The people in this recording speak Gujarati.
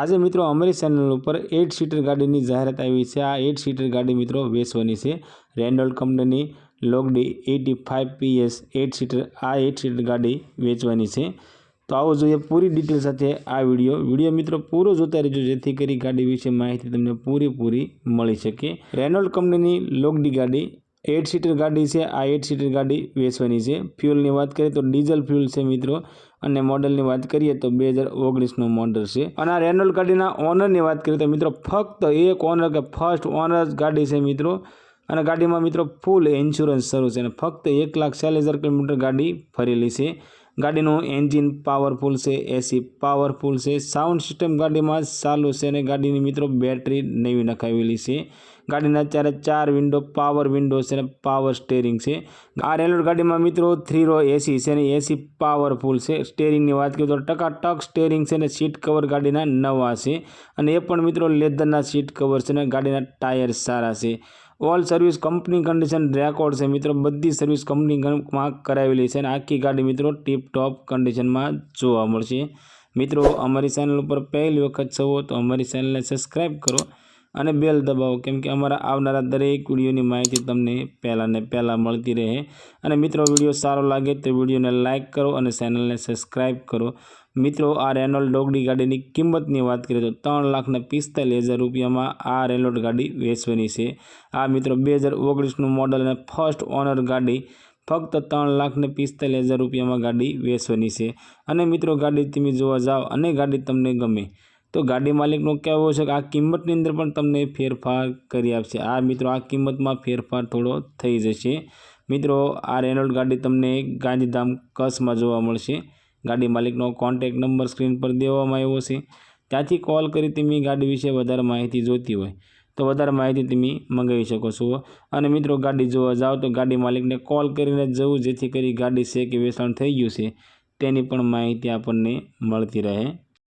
આજે મિત્રો અમારી ચેનલ ઉપર એટ સીટર ગાડીની જાહેરાત આવી છે. આ એટ સીટર ગાડી મિત્રો વેચવાની છે. રેન્ડોલ્ટ કંપનીની લોગડી eighty five PS eight seater આ એટ સીટર ગાડી વેચવાની છે. તો આવો જોઈએ પૂરી ડિટેલ સાથે આ વીડિયો વીડિયો મિત્રો પૂરો જોતા રહેજો, જેથી કરી ગાડી વિશે માહિતી તમને પૂરેપૂરી મળી શકે. રેનોલ્ડ કંપનીની લોગડી ગાડી એટ સીટર ગાડી છે, આ એટ સીટર ગાડી વેચવાની છે. ફ્યુલની વાત કરીએ તો ડીઝલ ફ્યુલ છે મિત્રો અને મોડલની વાત કરીએ તો બે હજાર ઓગણીસનું મોડલ છે. અને આ રેનોલ્ડ ગાડીના ઓનરની વાત કરીએ તો મિત્રો ફક્ત એક ઓનર કે ફર્સ્ટ ઓનર જ ગાડી છે મિત્રો. અને ગાડીમાં મિત્રો ફૂલ ઇન્સ્યોરન્સ શરૂ છે અને ફક્ત એક લાખ ચાલીસ હજાર કિલોમીટર ગાડી ફરેલી છે. ગાડીનું એન્જિન પાવરફુલ છે એસી પાવરફુલ છે. સાઉન્ડ સિસ્ટમ ગાડીમાં ચાલુ છે અને ગાડીની મિત્રો બેટરી નવી નખાવેલી છે. ગાડીના ચારે ચાર વિન્ડો પાવર વિન્ડો છે અને પાવર સ્ટેરિંગ છે. આ રેલવે ગાડીમાં મિત્રો થ્રી રો એસી છે અને એસી પાવરફુલ છે. સ્ટેરિંગની વાત કરીએ તો ટકાટક સ્ટેરિંગ છે અને સીટ કવર ગાડીના નવા છે અને એ પણ મિત્રો લેધરના સીટ કવર છે અને ગાડીના ટાયર સારા છે. All service company condition record છે. મિત્રો, બધી સર્વિસ કંપનીમાં કરાવેલી છે અને આખી ગાડી મિત્રો ટીપ ટોપ કન્ડિશનમાં જોવા મળશે. મિત્રો, અમારી ચેનલ ઉપર પહેલી વખત છો તો અમારી ચેનલને સબસ્ક્રાઈબ કરો અને બેલ દબાવો, કેમ કે અમારા આવનારા દરેક વિડીયોની માહિતી તમને પહેલાં ને પહેલાં મળતી રહે. અને મિત્રો, વીડિયો સારો લાગે તો વિડીયોને લાઇક કરો અને ચેનલને સબસ્ક્રાઈબ કરો. મિત્રો, આ રેનોલ્ડ ડોગડી ગાડીની કિંમતની વાત કરીએ તો ત્રણ લાખને પિસ્તાલીસ હજાર રૂપિયામાં આ રેનોલ્ડ ગાડી વેચવાની છે. આ મિત્રો, બે હજાર ઓગણીસનું મોડલ અને ફર્સ્ટ ઓનર ગાડી ફક્ત ત્રણ લાખને પિસ્તાલીસ હજાર રૂપિયામાં ગાડી વેચવાની છે. અને મિત્રો, ગાડી તમે જોવા જાઓ અને ગાડી તમને ગમે તો ગાડી માલિકનો કહેવો છે કે આ કિંમતની અંદર પણ તમને ફેરફાર કરી આપશે. આ મિત્રો, આ કિંમતમાં ફેરફાર થોડો થઈ જશે. મિત્રો, આ રેનોલ્ડ ગાડી તમને ગાંધીધામ કચ્છમાં જોવા મળશે. ગાડી માલિકનો કોન્ટેક નંબર સ્ક્રીન પર દેવામાં આવ્યો છે. ત્યાંથી કોલ કરી તમે ગાડી વિશે વધારે માહિતી જોઈતી હોય તો વધારે માહિતી તમે મંગાવી શકો છો. અને મિત્રો, ગાડી જોવા જાઓ તો ગાડી માલિકને કોલ કરીને જવું, જેથી કરી ગાડી છે કે વેચાણ થઈ ગયું છે. તેની પણ માહિતી આપણને મળતી રહે.